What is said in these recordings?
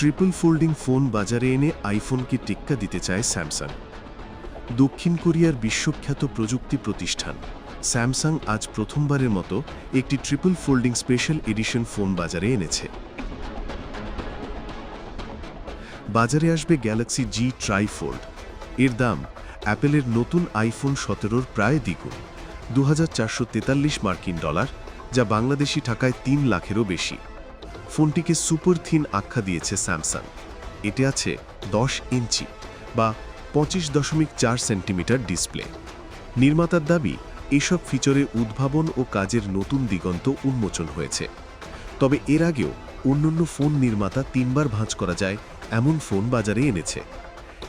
Triple folding phone বাজারে এনে আইফোনকে টেক্কা দিতে চায় স্যামসাং? দক্ষিণ কোরিয়ার বিশ্বখ্যাত প্রযুক্তি প্রতিষ্ঠান, স্যামসাং আজ প্রথমবারের মতো একটি triple folding special edition phone বাজারে এনেছে। বাজারে আসবে গ্যালাক্সি জি ট্রাইফোল্ড। এর দাম অ্যাপেলের নতুন আইফোন সতেরোর প্রায় দ্বিগুণ দু হাজার চারশো তেতাল্লিশ মার্কিন ডলার, যা বাংলাদেশি টাকায় তিন লাখেরও বেশি। ফোনটিকে সুপার থিন আখ্যা দিয়েছে স্যামসাং। এটি আছে দশ ইঞ্চি বা পঁচিশ দশমিক চার সেন্টিমিটার ডিসপ্লে। নির্মাতার দাবি, এসব ফিচারে উদ্ভাবন ও কাজের নতুন দিগন্ত উন্মোচন হয়েছে। তবে এর আগেও অন্যান্য ফোন নির্মাতা তিনবার ভাঁজ করা যায় এমন ফোন বাজারে এনেছে।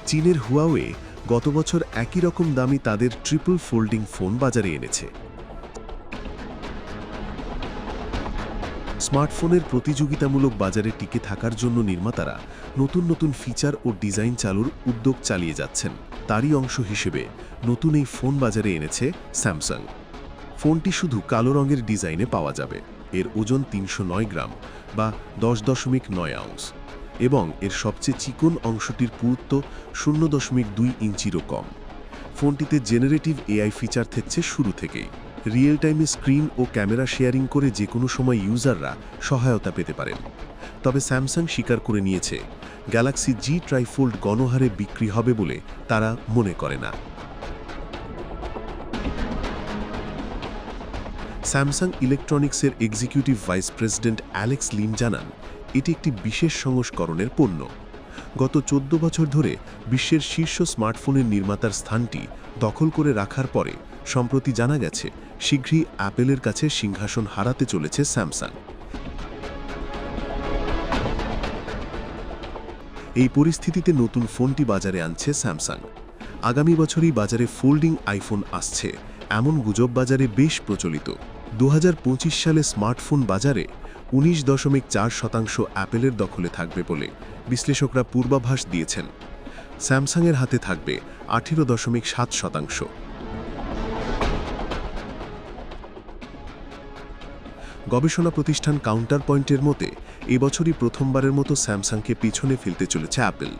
চীনের হুয়াওয়ে গত বছর একই রকম দামি তাদের ট্রিপল ফোল্ডিং ফোন বাজারে এনেছে। স্মার্টফোনের প্রতিযোগিতামূলক বাজারে টিকে থাকার জন্য নির্মাতারা নতুন নতুন ফিচার ও ডিজাইন চালুর উদ্যোগ চালিয়ে যাচ্ছেন। তারই অংশ হিসেবে নতুন এই ফোন বাজারে এনেছে স্যামসাং। ফোনটি শুধু কালো রঙের ডিজাইনে পাওয়া যাবে। এর ওজন তিনশো নয় গ্রাম বা দশ দশমিক নয় আউন্স এবং এর সবচেয়ে চিকন অংশটির পুরুত্ব শূন্য দশমিক দুই ইঞ্চিরও কম। ফোনটিতে জেনারেটিভ এআই ফিচার থাকছে শুরু থেকেই। রিয়েল টাইমে স্ক্রিন ও ক্যামেরা শেয়ারিং করে যে কোনো সময় ইউজাররা সহায়তা পেতে পারেন। তবে স্যামসাং স্বীকার করে নিয়েছে, গ্যালাক্সি জি ট্রাইফোল্ড গণহারে বিক্রি হবে বলে তারা মনে করে না। স্যামসাং ইলেকট্রনিক্সের executive vice president Alex Lim জানান, এটি একটি বিশেষ সংস্করণের পণ্য। গত চোদ্দ বছর ধরে বিশ্বের শীর্ষ স্মার্টফোনের নির্মাতার স্থানটি দখল করে রাখার পরে সম্প্রতি জানা গেছে, শীঘ্রই অ্যাপেলের কাছে সিংহাসন হারাতে চলেছে স্যামসাং। এই পরিস্থিতিতে নতুন ফোনটি বাজারে আনছে স্যামসাং। আগামী বছরই বাজারে ফোল্ডিং আইফোন আসছে। এমন গুজব বাজারে বেশ প্রচলিত। দু হাজার পঁচিশ সালে স্মার্টফোন বাজারে উনিশ দশমিক চার শতাংশ অ্যাপেলের দখলে থাকবে বলে বিশ্লেষকরা পূর্বাভাস দিয়েছেন। স্যামসাংয়ের হাতে থাকবে আঠেরো দশমিক সাত শতাংশ। গবেষণা প্রতিষ্ঠান কাউন্টার পয়েন্টের মতে, এবছরই প্রথমবারের মতো স্যামসাংকে পিছনে ফেলতে চলেছে অ্যাপেল।